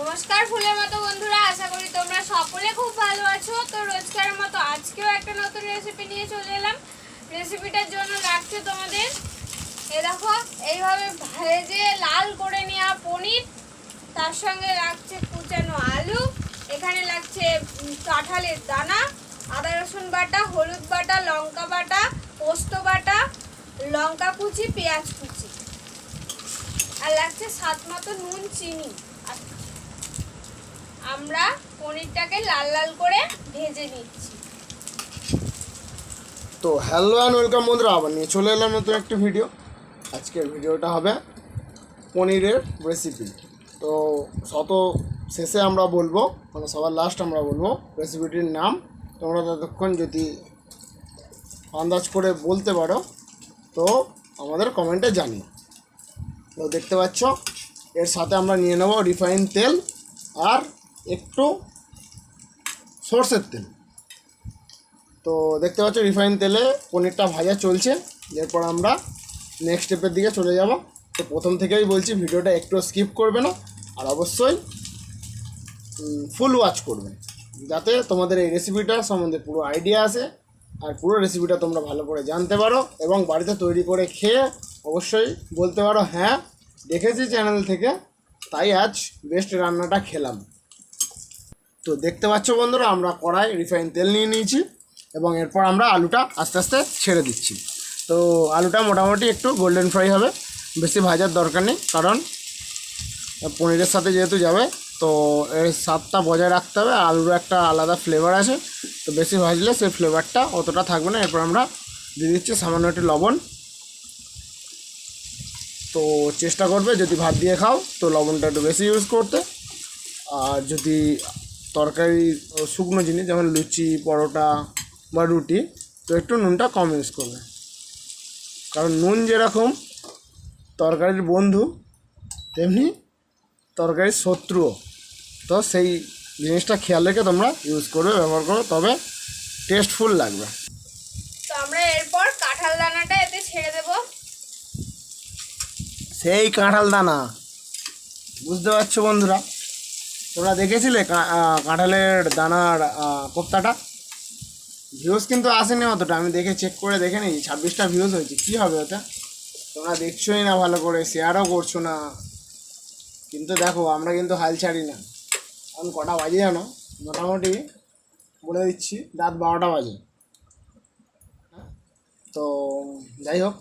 নমস্কার ফুলের মতো বন্ধুরা, আশা করি তোমরা সকলে খুব ভালো আছো। তো রোজকারের মতো আজকেও একটা নতুন রেসিপি নিয়ে চলে এলাম। রেসিপিটার জন্য লাগছে তোমাদের, এ দেখো, এইভাবে ভেজে লাল করে নেওয়া পনির, তার সঙ্গে লাগছে কুচানো আলু, এখানে লাগছে কাঁঠালের দানা, আদা রসুন বাটা, হলুদ বাটা, লঙ্কা বাটা, পোস্ত বাটা, লঙ্কা কুচি, পেঁয়াজ কুচি। আর লাগছে স্বাদ মতো নুন, চিনি। আর আমরা পনিরটাকে লাল লাল করে ভেজে নিচ্ছি। তো হ্যালো অ্যান্ড ওয়েলকাম বন্ধুরা, আবার নিয়ে চলে এলাম নতুন একটি ভিডিও। আজকের ভিডিওটা হবে পনিরের রেসিপি তো শত শেষে আমরা বলব মানে সবার লাস্ট আমরা বলব রেসিপিটির নাম। তোমরা ততক্ষণ যদি আন্দাজ করে বলতে পারো, তো আমাদের কমেন্টে জানিও। তো দেখতে পাচ্ছ, এর সাথে আমরা নিয়ে নেব রিফাইন তেল আর একটু সর্ষের তেল। তো দেখতে পাচ্ছ রিফাইন তেলে পনিরটা ভাজা চলছে। এরপর আমরা নেক্সট স্টেপের দিকে চলে যাব। তো প্রথম থেকেই বলছি, ভিডিওটা একটু স্কিপ করবে না, আর অবশ্যই ফুল ওয়াচ করবে। যাতে তোমাদের এই রেসিপিটা সম্বন্ধে পুরো আইডিয়া আসে, আর পুরো রেসিপিটা তোমরা ভালো করে জানতে পারো, এবং বাড়িতে তৈরি করে খেয়ে অবশ্যই বলতে পারো হ্যাঁ দেখেছি চ্যানেল থেকে, তাই আজ বেস্ট রান্নাটা খেলাম। তো দেখতে পাচ্ছ বন্ধুরা, আমরা কড়াই রিফাইন তেল নিয়ে নিয়েছি এবং এরপর আমরা আলুটা আস্তে আস্তে ছেড়ে দিচ্ছি। তো আলুটা মোটামুটি একটু গোল্ডেন ফ্রাই হবে, বেশি ভাজার দরকার নেই, কারণ পনিরের সাথে যেহেতু যাবে, তো এর স্বাদটা বজায় রাখতে হবে আলুর একটা আলাদা ফ্লেভার আছে, তো বেশি ভাজলে সেই ফ্লেভারটা অতটা থাকবে না। এরপর আমরা দিয়ে দিচ্ছি সামান্য একটু লবণ। তো চেষ্টা করবে, যদি ভাত দিয়ে খাও, তো লবণটা একটু বেশি ইউজ করতে। আর যদি তরকারি শুকনো জিনিস যেমন লুচি পরোটা বা রুটি তো একটু নুনটা কম ইউজ করবে। কারণ নুন যেরকম তরকারির বন্ধু তেমনি তরকারির শত্রুও। তো সেই জিনিসটা খেয়াল রেখে তোমরা ইউজ করবে ব্যবহার করো তবে টেস্টফুল লাগবে। তো আমরা এরপর কাঁঠাল দানাটা এতে ছেড়ে দেব। সেই কাঁঠাল দানা। বুঝতে পারছ বন্ধুরা? তোমরা দেখেছিলে কাঁঠালের দানার কোপ্তাটা? ভিউজ কিন্তু আসেনি অতটা। আমি দেখে চেক করে দেখে নিই। ছাব্বিশটা ভিউজ হয়েছে। কী হবে ওটা? তোমরা দেখছোই না ভালো করে শেয়ারও করছ না। কিন্তু দেখো, আমরা কিন্তু হাল ছাড়ি না। এখন কটা বাজে জানো? মোটামুটি বলে দিচ্ছি, রাত বারোটা বাজে। তো যাই হোক,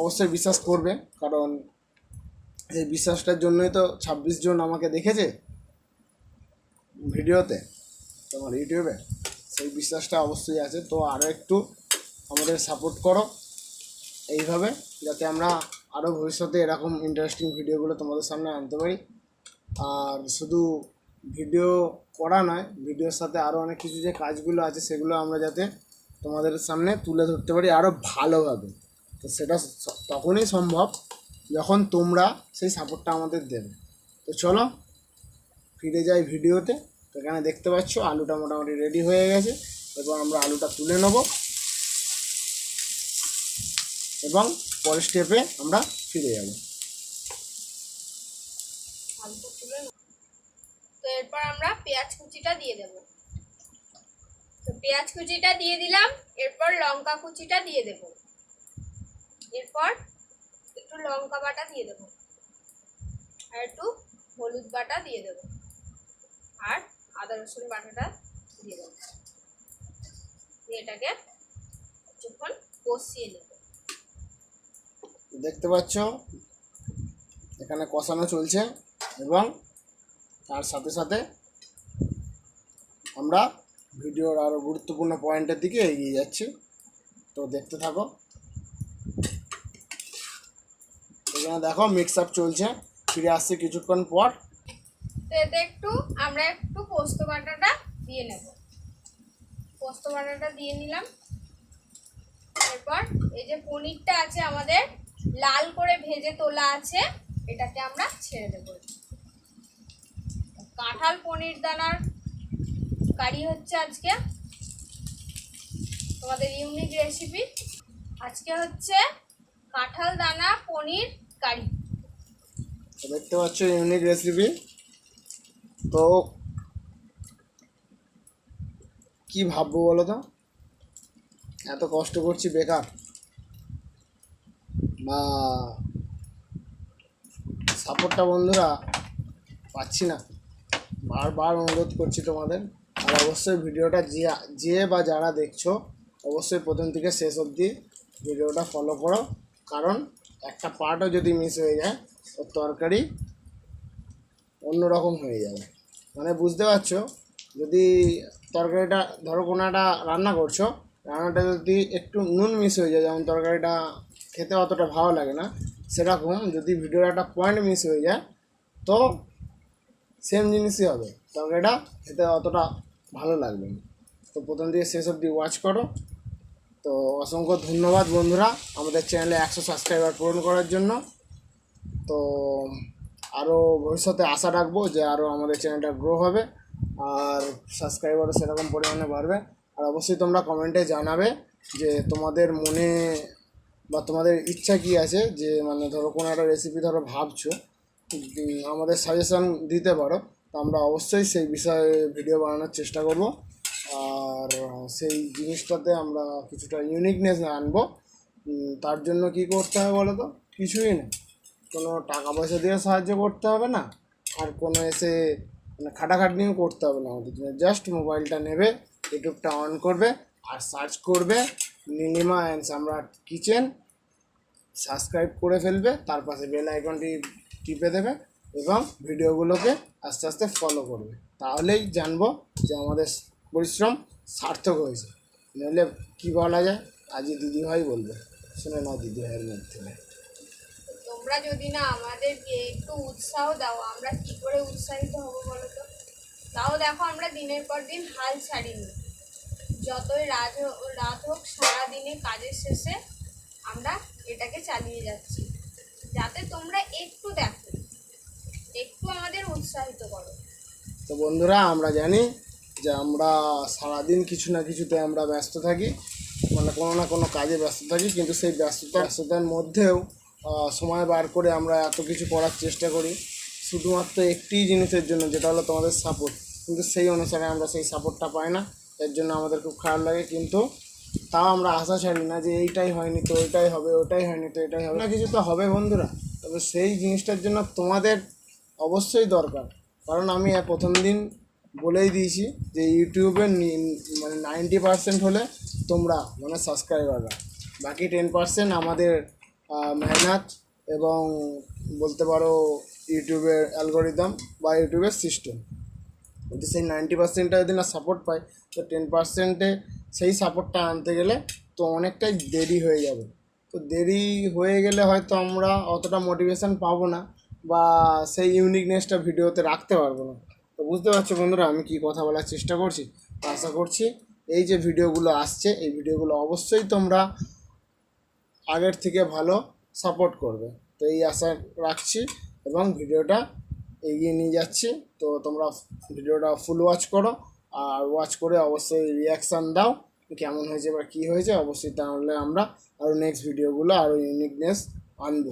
অবশ্যই বিশ্বাস করবে। কারণ এই বিশ্বাসটার জন্যই তো ছাব্বিশ জন আমাকে দেখেছে। ভিডিওতে, তোমার ইউটিউবে, সেই বিশ্বাসটা অবশ্যই আছে। তো আরও একটু আমাদের সাপোর্ট করো এইভাবে, যাতে আমরা আরও ভবিষ্যতে এরকম ইন্টারেস্টিং ভিডিওগুলো তোমাদের সামনে আনতে পারি। আর শুধু ভিডিও করা নয় ভিডিওর সাথে আরও অনেক কিছু যে কাজগুলো আছে, সেগুলো আমরা যাতে তোমাদের সামনে তুলে ধরতে পারি আরও ভালোভাবে। তো সেটা তখনই সম্ভব যখন তোমরা সেই সাপোর্টটা আমাদের দেবে। তো চলো, ফিরে যাই ভিডিওতে তো এখানে দেখতে পাচ্ছ, আলুটা মোটামুটি রেডি হয়ে গেছে। এবার আমরা আলুটা তুলে নেব। এবং পরের স্টেপে আমরা ফিরে যাব। তো এরপর আমরা পেঁয়াজ কুচিটা দিয়ে দেব। তো পেঁয়াজ কুচিটা দিয়ে দিলাম, এরপর লঙ্কা কুচিটা দিয়ে দেব। এরপর একটু লঙ্কা বাটা দিয়ে দেব। আর একটু হলুদ বাটা দিয়ে দেব। আর আদা, রসুন বাটাটা দিয়ে দেব। দিয়ে এটাকে কিছুক্ষণ কষিয়ে নেব। দেখতে পাচ্ছ? এখানে কষানো চলছে এবং তার সাথে সাথে আমরা ভিডিওর আরও গুরুত্বপূর্ণ পয়েন্টের দিকে এগিয়ে যাচ্ছি। তো দেখতে থাকো। এখানে দেখো মিক্স আপ চলছে। ফিরে আসছে কিছুক্ষণ পর। তো এতে একটু, আমরা একটু পোস্ত বাটাটা দিয়ে নেব। পোস্ত বাটাটা দিয়ে নিলাম। এরপর এই যে পনিরটা আছে আমাদের, লাল করে ভেজে তোলা আছে, এটাকে আমরা ছেড়ে দেবো। কাঁঠাল পনির দানার কারি হচ্ছে আজকে। তোমাদের ইউনিক রেসিপি আজকে হচ্ছে কাঁঠাল দানা পনির কারি। দেখতে পাচ্ছ ইউনিক রেসিপি তো কি ভাববো বলো তো? এত কষ্ট করছি বেকার। বা সাপোর্টটা বন্ধুরা পাচ্ছি না। বারবার অনুরোধ করছি তোমাদের। আর অবশ্যই ভিডিওটা যে যে বা যারা দেখছ, অবশ্যই প্রথম থেকে শেষ অবধি ভিডিওটা ফলো করো। কারণ একটা পার্টও যদি মিস হয়ে যায় ওর তরকারি অন্যরকম হয়ে যাবে। মানে বুঝতে পারছ? যদি তরকারিটা, ধরো কোনো একটা রান্না করছ, রান্নাটা যদি একটু নুন মিস হয়ে যায়, যেমন তরকারিটা খেতে অতটা ভালো লাগে না, সেরকম যদি ভিডিওর একটা পয়েন্ট মিস হয়ে যায়, তো সেম জিনিসই হবে। তরকারিটা খেতে অতটা ভালো লাগবে না। তো প্রথম দিয়ে শেষ অবধি ওয়াচ করো। তো অসংখ্য ধন্যবাদ বন্ধুরা আমাদের চ্যানেলে একশো সাবস্ক্রাইবার পূরণ করার জন্য। তো আরও ভবিষ্যতে আশা রাখব যে আরও আমাদের চ্যানেলটা গ্রো হবে। আর সাবস্ক্রাইবারও সেরকম পরিমাণে বাড়বে। আর অবশ্যই তোমরা কমেন্টে জানাবে যে তোমাদের মনে বা তোমাদের ইচ্ছা কি আছে যে মানে ধরো কোনো একটা রেসিপি ধরো ভাবছ আমাদের সাজেশান দিতে পারো। তো আমরা অবশ্যই সেই বিষয়ে ভিডিও বানানোর চেষ্টা করব। আর সেই জিনিসটাতে আমরা কিছুটা ইউনিকনেস আনব। তার জন্য কি করতে হবে বলো তো কিছুই না। কোনো টাকা পয়সা দিয়ে সাহায্য করতে হবে না। আর কোনো এসে মানে খাটাখাটনিও করতে হবে না আমাদের জন্য। জাস্ট মোবাইলটা নেবে ইউটিউবটা অন করবে, আর সার্চ করবে Nilima and Samrat kitchen subscribe করে ফেলবে, তার পাশে বেল আইকনটি টিপে দেবে এবং ভিডিওগুলোকে আস্তে আস্তে ফলো করবে। তাহলেই জানব যে আমাদের পরিশ্রম সার্থক হয়েছে। নইলে কী বলা যায়? আজই দিদিভাই বলবে, শুনে না দিদিভাইয়ের থেকে। তোমরা যদি না আমাদেরকে একটু উৎসাহ দাও, আমরা কি করে উৎসাহিত হব বলো তো তাও দেখো আমরা দিনের পর দিন হাল ছাড়িনি। যতই রাত হোক রাত হোক, সারাদিনে কাজের শেষে আমরা এটাকে চালিয়ে যাচ্ছি। যাতে তোমরা একটু দেখো, একটু আমাদের উৎসাহিত করো। তো বন্ধুরা, আমরা জানি যে আমরা সারাদিন কিছু না কিছুতে আমরা ব্যস্ত থাকি মানে কোনো না কোনো কাজে ব্যস্ত থাকি, কিন্তু সেই ব্যস্ততা ব্যস্ততার মধ্যেও সময় বার করে আমরা এত কিছু করার চেষ্টা করি। শুধুমাত্র একটি জিনিসের জন্য, যেটা হলো তোমাদের সাপোর্ট কিন্তু সেই অনুসারে আমরা সেই সাপোর্টটা পাই না। এর জন্য আমাদের খুব খারাপ লাগে। কিন্তু তাও আমরা আশা ছাড়ি না যে এইটাই হয়নি তো, ওইটাই হবে ওটাই হয়নি তো, এটাই হবে। না কিছু তো হবে বন্ধুরা। তবে সেই জিনিসটার জন্য তোমাদের অবশ্যই দরকার। কারণ আমি প্রথম দিন বলেই দিয়েছি যে ইউটিউবের নি- মানে নাইনটি পার্সেন্ট হলে তোমরা মানে সাবস্ক্রাইবাররা বাকি টেন পার্সেন্ট আমাদের মেহনত এবং বলতে পারো ইউটিউবের অ্যালগোরিদম বা ইউটিউবের সিস্টেম। যদি সেই নাইনটি পার্সেন্টটা যদি না সাপোর্ট পাই তো টেন পার্সেন্টে সেই সাপোর্টটা আনতে গেলে তো অনেকটাই দেরি হয়ে যাবে। তো দেরি হয়ে গেলে হয়তো আমরা অতটা মোটিভেশন পাবো না বা সেই ইউনিকনেসটা ভিডিওতে রাখতে পারব না। তো বুঝতে পারছ বন্ধুরা, আমি কি কথা বলার চেষ্টা করছি? আশা করছি এই যে ভিডিওগুলো আসছে, এই ভিডিওগুলো অবশ্যই তোমরা আগের থেকে ভালো সাপোর্ট করবে। তো এই আশা রাখছি এবং ভিডিওটা এগিয়ে নিয়ে যাচ্ছি। তো তোমরা ভিডিওটা ফুল ওয়াচ করো আর ওয়াচ করে অবশ্যই রিয়াকশান দাও কেমন হয়েছে বা কী হয়েছে। অবশ্যই তাহলে আমরা আরও নেক্সট ভিডিওগুলো আরও ইউনিকনেস আনব।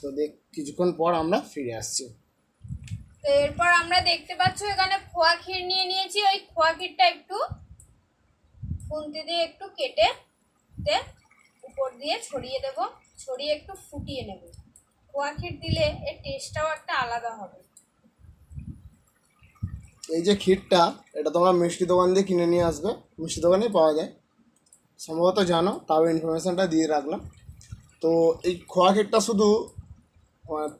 তো দেখ, কিছুক্ষণ পর আমরা ফিরে আসছি। তো এরপর আমরা দেখতে পাচ্ছ এখানে খোয়া ক্ষীর নিয়ে নিয়েছি। ওই খোয়া ক্ষীরটা একটু খুন্তি দিয়ে একটু কেটে উপর দিয়ে ছড়িয়ে দেব, ছড়িয়ে একটু ফুটিয়ে নেব। খোয়া ক্ষীর দিলে এর টেস্টটাও একটা আলাদা হবে। এই যে ক্ষীরটা, এটা তোমরা মিষ্টি দোকান দিয়ে কিনে নিয়ে আসবে। মিষ্টি দোকানেই পাওয়া যায়। সম্ভবত জানো, তাও ইনফরমেশানটা দিয়ে রাখলাম। তো এই খোয়া ক্ষীরটা শুধু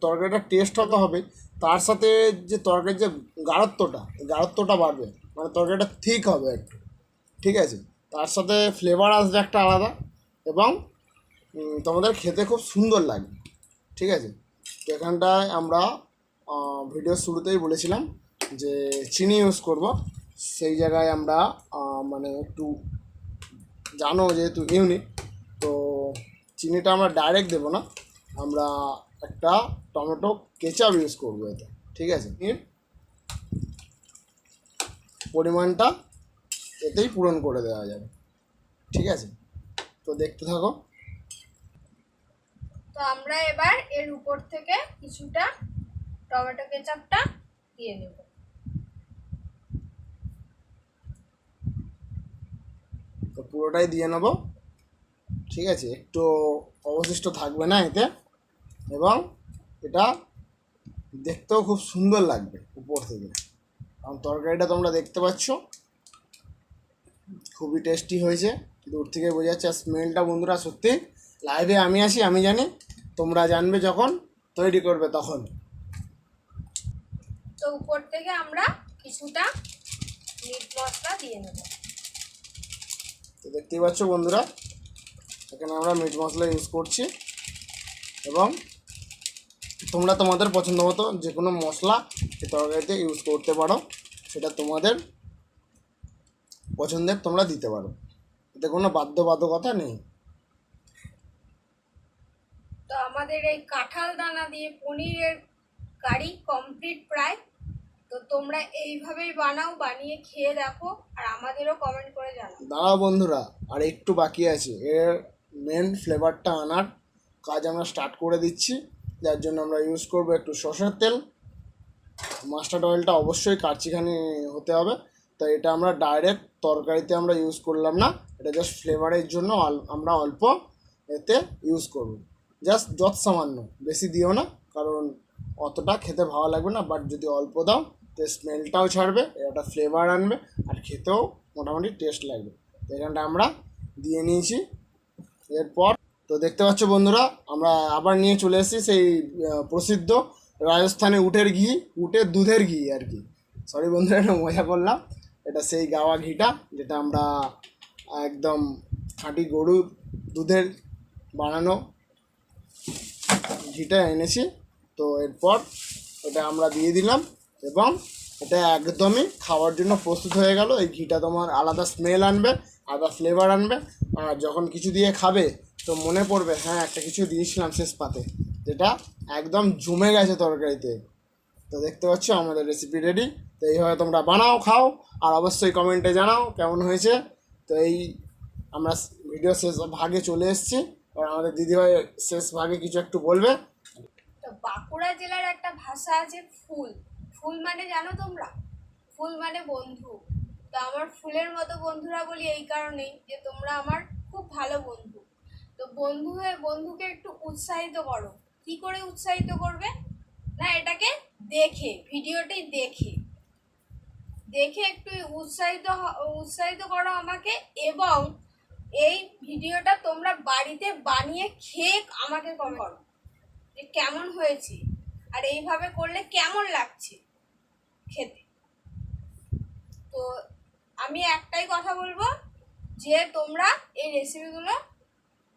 তরকারিটা টেস্ট হতে হবে। তার সাথে যে তরকারির যে গাঢ়ত্বটা গাঢ়ত্বটা বাড়বে। মানে তরকারিটা ঠিক হবে একটু। ঠিক আছে? তার সাথে ফ্লেভার আসবে একটা আলাদা। এবং তোমাদের খেতে খুব সুন্দর লাগবে ঠিক আছে? তো এখানটায় আমরা ভিডিও শুরুতেই বলেছিলাম যে চিনি ইউজ করব। সেই জায়গায় আমরা মানে একটু জানো যেহেতু ইউনিক তো চিনিটা আমরা ডাইরেক্ট দেবো না। আমরা একটা টমেটো কেচাপ ইউজ করব এতে। ঠিক আছে? পরিমাণটা এতেই পূরণ করে দেওয়া যাবে। ঠিক আছে? তো দেখতে থাকো। তো আমরা এবার এর উপর থেকে কিছুটা টমেটো কেচাপটা দিয়ে নেব। তো পুরোটাই দিয়ে নেব। ঠিক আছে একটু অবশিষ্ট থাকবে না এতে। এবং এটা দেখতেও খুব সুন্দর লাগবে উপর থেকে। কারণ তরকারিটা তোমরা দেখতে পাচ্ছ। খুবই টেস্টি হয়েছে। দূর থেকে বোঝা যাচ্ছে স্মেলটা বন্ধুরা সত্যি লাইভে আমি আসি আমি জানি। তোমরা জানবে যখন তৈরি করবে তখন। তো উপর থেকে আমরা কিছুটা মিট মশলা দিয়ে নেব। তো দেখতেই পাচ্ছ বন্ধুরা এখানে আমরা মিট মশলা ইউজ করছি। এবং তোমরা তোমাদের পছন্দ মতো যে কোনো মশলা তরকারিতে ইউজ করতে পারো সেটা তোমাদের পছন্দের তোমরা দিতে পারো। এতে কোনো বাধ্যবাধকতা নেই? তো আমাদের এই কাঁঠাল দানা দিয়ে পনিরের কারি কমপ্লিট প্রায়। তো তোমরা এইভাবেই বানাও বানিয়ে খেয়ে দেখো আর আমাদেরও কমেন্ট করে জানাও। দাঁড়াও বন্ধুরা আর একটু বাকি আছে। এর মেন ফ্লেভারটা আনার কাজ আমরা স্টার্ট করে দিচ্ছি। যার জন্য আমরা ইউজ করব একটু সর্ষের তেল। মাস্টার্ড অয়েলটা অবশ্যই কারচিখানি হতে হবে। তো এটা আমরা ডাইরেক্ট তরকারিতে আমরা ইউজ করলাম না, এটা জাস্ট ফ্লেভারের জন্য আমরা অল্প এতে ইউজ করব। জাস্ট যত সামান্য, বেশি দিও না, কারণ অতটা খেতে ভালো লাগবে না বাট যদি অল্প দাও তো স্মেলটাও ছাড়বে এটা ফ্লেভার আনবে, আর খেতেও মোটামুটি টেস্ট লাগবে। তো এখানটা আমরা দিয়ে নিয়েছি। এরপর, তো দেখতে পাচ্ছ বন্ধুরা, আমরা আবার নিয়ে চলে এসেছি সেই প্রসিদ্ধ রাজস্থানে উটের ঘি, উটের দুধের ঘি আর কি। সরি বন্ধুরা এটা মজা করলাম। এটা সেই গাওয়া ঘিটা, যেটা আমরা একদম খাঁটি গরুর দুধের বানানো ঘিটা এনেছি। তো এরপর এটা আমরা দিয়ে দিলাম এবং এটা একদমই খাওয়ার জন্য প্রস্তুত হয়ে গেল। এই ঘিটা তোমার আলাদা স্মেল আনবে, আলাদা ফ্লেভার আনবে। আর যখন কিছু দিয়ে খাবে, তো মনে পড়বে হ্যাঁ একটা কিছু দিয়েছিলাম শেষ পাতে, যেটা একদম জমে গেছে তরকারিতে। তো দেখতে পাচ্ছ, আমাদের রেসিপি রেডি তো এইভাবে তোমরা বানাও, খাও, আর অবশ্যই কমেন্টে জানাও কেমন হয়েছে। তো এই আমরা ভিডিও শেষ ভাগে চলে এসেছি। আর আমাদের দিদিভাই শেষ ভাগে কিছু একটু বলবে। তো বাঁকুড়া জেলার একটা ভাষা আছে ফুল। ফুল মানে জানো তোমরা? ফুল মানে বন্ধু। তো আমার ফুলের মতো বন্ধুরা বলি এই কারণেই যে তোমরা আমার খুব ভালো বন্ধু। তো বন্ধু হয়ে বন্ধুকে একটু উৎসাহিত করো। কি করে উৎসাহিত করবে? না, এটাকে দেখে, ভিডিওটি দেখে। দেখে একটু উৎসাহিত উৎসাহিত করো আমাকে এবং এই ভিডিওটা তোমরা বাড়িতে বানিয়ে খেয়ে আমাকে করো যে কেমন হয়েছে আর এইভাবে করলে কেমন লাগছে খেতে। তো আমি একটাই কথা বলব যে তোমরা এই রেসিপিগুলো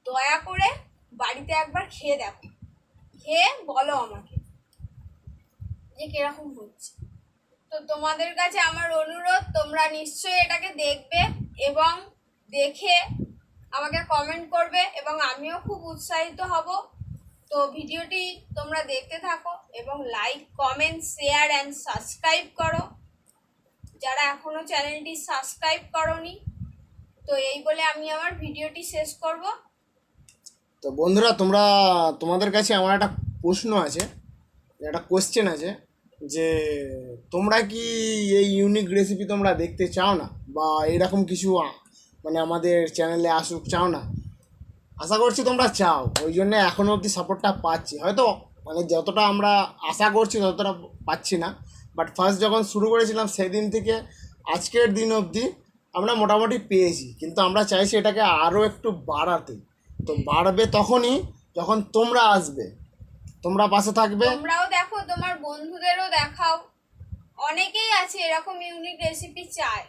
দয়া করে বাড়িতে একবার খেয়ে দেখো। খেয়ে বলো আমাকে। যে কীরকম হচ্ছে। তো তোমাদের কাছে আমার অনুরোধ, তোমরা নিশ্চয়ই এটাকে দেখবে এবং দেখে আমাকে কমেন্ট করবে এবং আমিও খুব উৎসাহিত হব। তো ভিডিওটি তোমরা দেখতে থাকো এবং like comment share and subscribe করো। যারা এখনও চ্যানেলটি সাবস্ক্রাইব করনি, তো এই বলে আমি আমার ভিডিওটি শেষ করব। তো বন্ধুরা, তোমরা তোমাদের কাছে আমার একটা প্রশ্ন আছে। একটা কোশ্চেন আছে যে তোমরা কি এই ইউনিক রেসিপি তোমরা দেখতে চাও না? বা এরকম কিছু মানে আমাদের চ্যানেলে আসুক চাও না? আশা করছি তোমরা চাও। ওই জন্য এখনও অবধি সাপোর্টটা পাচ্ছি। হয়তো মানে যতটা আমরা আশা করছি ততটা পাচ্ছি না। বাট ফার্স্ট যখন শুরু করেছিলাম সেদিন থেকে আজকের দিন অবধি আমরা মোটামুটি পেয়েছি। কিন্তু আমরা চাইছি এটাকে আরও একটু বাড়াতে। তো বাড়বে তখনই যখন তোমরা আসবে। তোমরা পাশে থাকবে। তোমরাও দেখো তোমার বন্ধুদেরও দেখাও। অনেকেই আছে এরকম ইউনিক রেসিপি চায়।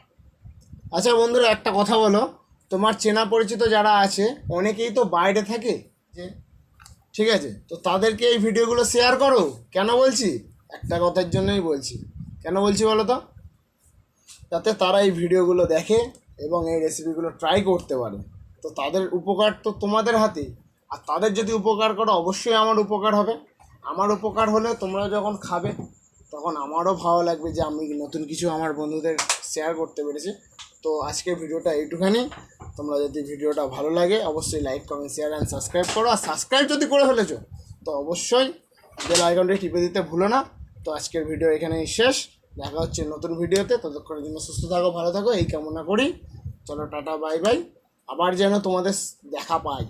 আচ্ছা বন্ধুরা একটা কথা বলো। তোমার চেনা পরিচিত যারা আছে অনেকেই তো বাইরে থাকে যে ঠিক আছে তো তাদেরকে এই ভিডিওগুলো শেয়ার করো। কেন বলছি? একটা কথার জন্যই বলছি। কেন বলছি বলো তো? যাতে তারা এই ভিডিওগুলো দেখে এবং এই রেসিপিগুলো ট্রাই করতে পারে। তো তাদের উপকার তো তোমাদের হাতে আর তাদের যদি উপকার করো, অবশ্যই আমার উপকার হবে। আমার উপকার হলে তোমরা যখন খাবে, তখন আমারও ভালো লাগবে যে আমি নতুন কিছু আমার বন্ধুদের শেয়ার করতে পেরেছি। তো আজকের ভিডিওটা এইটুখানি। তোমরা যদি ভিডিওটা ভালো লাগে, অবশ্যই like comment share and subscribe করো। আর সাবস্ক্রাইব যদি করে ফেলেছো, তো অবশ্যই বেল আইকনটি টিপে দিতে ভুলো না। তো আজকের ভিডিও এখানেই শেষ। দেখা হচ্ছে নতুন ভিডিওতে। ততক্ষণের জন্য সুস্থ থাকো, ভালো থাকো, এই কামনা করি। চলো টাটা বাই বাই আবার যেন তোমাদের দেখা পাই।